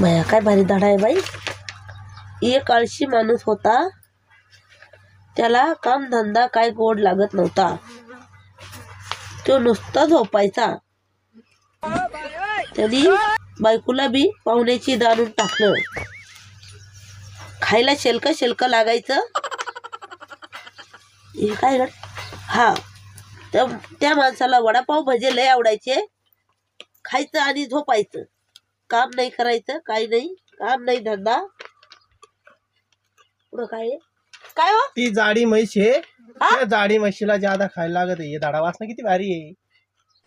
माया काय भारी धडा आहे बाई एक आळशी माणूस होता। त्याला कामधंदा काय गोड लागत नव्हता। तो नुसता झोपायचा। त्यांनी बायकोला बी पाहुण्याची दाणून टाकलं। खायला शेलक शेलक लागायचं। हे काय गं? हा त्या त्या माणसाला वडापाव भजे लय आवडायचे। खायचं आणि झोपायचं। काम नाही करायचं काही नाही. काम नाही धंदा. पुढं काय आहे? काय हो? ती जाडी म्हैस आहे. त्या जाडी म्हशीला ज्यादा खायला लागत आहे. दाडा वासना किती भारी आहे.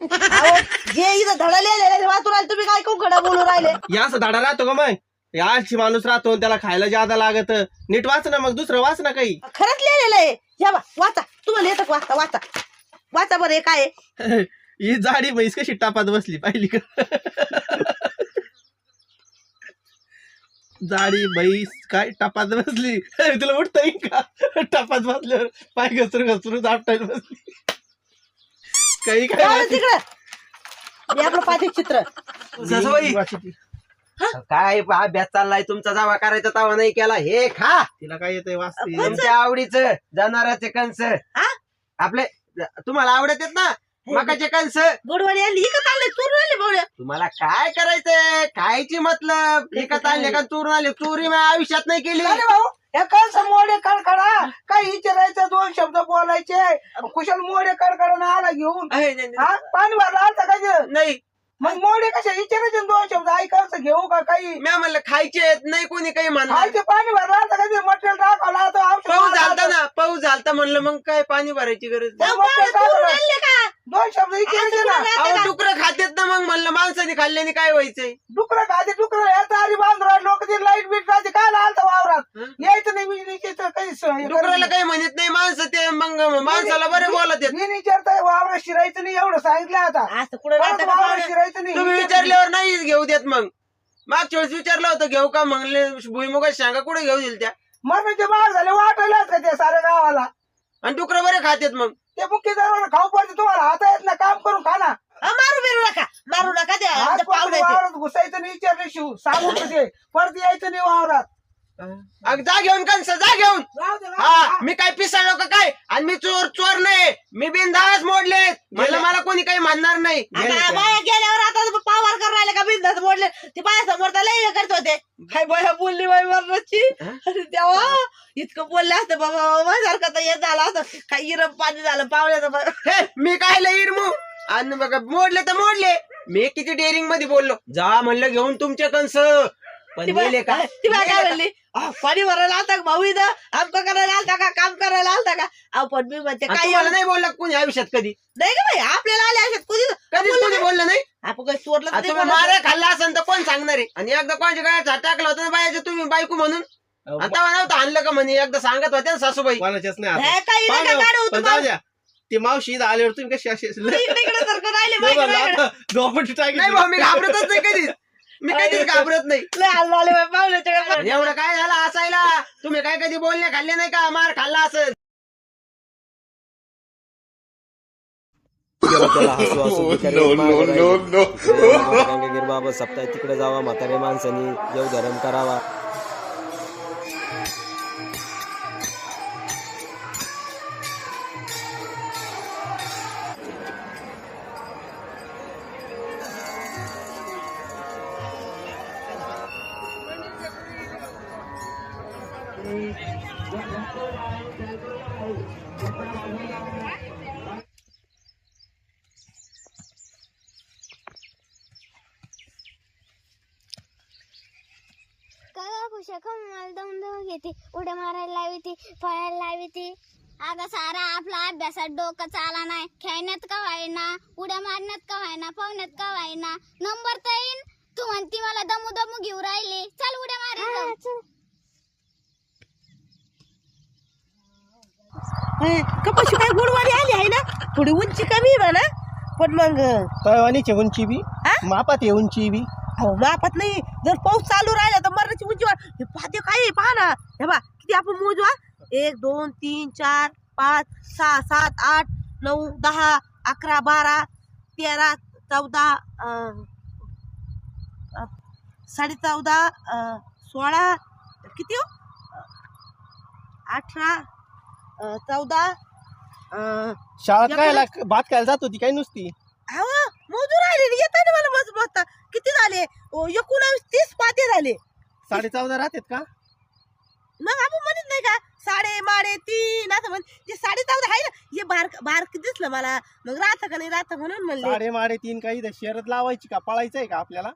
अहो, जे इथं धडा लिहिलेलं वाचून राहिले तुम्ही काय कोण खडा बोलून राहिले? या असं दाडा राहतो का मग? याची माणूस राहतो आणि त्याला खायला ज्यादा लागत. नीट वाच ना मग दुसरं वाच ना काही. खरंच लिहिलेलं आहे. या बा वाचा. तुम्हाला येतं का वाचा? वाचा. वाचा बरं हे काय आहे? ही जाडी म्हैस कशी टापात बसली पाहिली का? जाडी म्हैस काय? टापात बसली. तुला उठता येईल का? टापात बसल्यावर पाय घसरून घसरून आपटायला बसली. काही काय तिकडं. हे चित्र. सासूबाई. काय अभ्यास चाललाय तुमचा जावा करायचा तावा नाही केला. हे खा. तिला काय येतंय वाचते? तुमच्या आवडीचं जनावरांचे कंस हा? आपले तुम्हाला आवडत आहेत ना? मकाचे कंस गोडवाडी आली इकत आले चोरून आले पाहुण्या तुम्हाला काय करायचंय? खायची मतलब? विकत आणले का? चोरून आले. चोरी माझ्या आयुष्यात नाही केली. अरे भाऊ हे कंस मोडे कडकडा. काही विचारायचं दोन शब्द बोलायचे. कुशल मोडे कडकडा आला घेऊन. आहे, नाही, नाही. हा? पाणी भरला आता काय नाही. मग मोडे कशा विचारायचे दोन शब्द. आई कंस घेऊ का काही? मी म्हणलं खायचे नाही कोणी काही म्हणणार. खायचे पाणी भरला आता काय मटेरियल आता औषध पाऊस. झालता ना पाऊस झालता म्हणलं मग काय पाणी भरायची गरज नाही. मग काय चोरून टाकलं? आणले का? दोन शब्द विचारायचे ना. अहो डुकर खातेत ना मग म्हणलं माणसाने खाल्ल्याने काय व्हायचंय? डुकरं खाते डुकरं याचा आधी बांधून राहिले लोक ते लाइट बीट राहते काय आलता वावरात? यायचं नाही मी डुकराला. काही म्हणत नाही माणसं ते मग माणसाला बरे बोलत मी विचारताय वावरात शिरायचं नाही एवढं सांगितलं आता. असं कुठं परत राहतं का वावरात पाहुण्या? शिरायचं नाही तुम्ही विचारल्यावर नाही घेऊ देत मग. मागच्या वेळेस विचारलं होतं घेऊ का म्हणले भुईमुगात शांगा कुठे घेऊ दिल त्या? मरणाचे बाळ झाले वाटायलाच का ते साऱ्या गावाला? आणि डुकर बरे खातेत मग. ते मुख्य दरवाजा खाऊ पडते तुम्हाला हाता येत ना काम करून खा ना. हा, मारू बिरू नका मारू नका द्या आज आमच्या परत पाहुण्याचे. वावरात घुसायचं नाही विचारले शिव सांगून ते परत यायचं नाही वावरात. अग जा घेऊन कंस जा घेऊन. राहू दे, राहू दे. हा. मी काय पिसाळलो का काय? आणि मी चोर चोर नाही. मी बिनधास मोडले. मला मला कोणी काही म्हणणार नाही. आता बाया गेल्यावर आता पावर करून राहिले का बिंदास मोडले? ते बाया समोर त्याला हे करत होते. काय बाया बोलली बाई मरणाची? अरे तेव्हा इतकं बोलले असते बाबा माझ्यासारखं तर हे झालं असं. काही इरम पाणी झालं पावल्याचं मी काय इरमू? आणि बघा मोडले तर मोडले. मी किती डेअरिंगमध्ये बोललो. जा म्हणलं घेऊन तुमचे कंस. पण गेले ती बाया काय गेले का? म्हणली? "अहो, पाणी भरायला आलता का भाऊ इथं? आमचं करायला आलता का? काम करायला आलता का? अहो पण मी म्हणते काय तुम्हाला नाही बोलला कोणी आयुष्यात कधी? नाही का बाई आपल्याला आले अशात कुणी कधीच कोणी बोललं नाही. आपण काही चोरलं. मारा खाल्ला असेल तर कोण सांगणार? आहे आणि एकदा कोणाच्या हात टाकला होता ना बायाचं तुम्ही बायको म्हणून? आता नव्हतं आणलं का म्हणे? एकदा सांगत होत्या ना सासूबाई. कोणाच्याच नाही हे आता. काही नका पाहुणं, काढू पण तुम्हाला. जाऊ द्या. ते मावशी इथं आल्यावर तुम्ही कशी अशी सारखं राहिले झोपटी टाकी नाही भाऊ मी घाबरतच नाही कधीच. मी कधीच घाबरत नाही. लय हाल झाले बाई, पाहुण्याच्या घरात. आणि एवढं काय झालं असायला? तुम्ही काय कधी बोलणे खाल्ले नाही का? मार खाल्ला असेल. गंगागीर बाबा सप्ताह तिकडे जावा म्हातारे माणसानी देव धर्म करावा. मला दम दम घेते. उड्या मारायला लावी ती पळायला लावी ती अगं सारा आपला अभ्यासात डोकं चाला नाही. खेळण्यात का व्हायना? उड्या मारण्यात का व्हायना? पवण्यात का व्हायना? नंबर तर येईन. तू म्हणती मला दमू दमू घेऊ राहिली. चल उड्या मारायला जाऊ. हे, कपाशी काय गुडवारी आली आहे ना? थोडी उंची कमी आहे ना पण मग तळवानीची उंची बी हा? मापात आहे उंची बी. अहो मापात नाही. जर पाऊस चालू राहिला तर मरणाची उंची वाढ हे पाहते काय आहे, पहा ना. हे बा किती आपण मोजू हा? एक दोन तीन चार पाच सहा सात आठ नऊ दहा अकरा बारा तेरा चौदा अं, अं, साडे चौदा अं, सोळा किती हो? अठरा चौदा. या काय भात खायला जात होती काय नुसती? अहो मोजून राहिले येत ना मला मज बसता किती झाले? एकोणावीस तीस पाते झाले. साडे चौदा राहतात का? मग आपण म्हणत नाही का साडे माडे तीन असं म्हण ते साडे चौदा आहे ना हे बार बारक दिसलं मला. मग राहतं का नाही राहतं म्हणून म्हणले. साडे माडे तीन काही शरद लावायची का? पळायचंय का आपल्याला?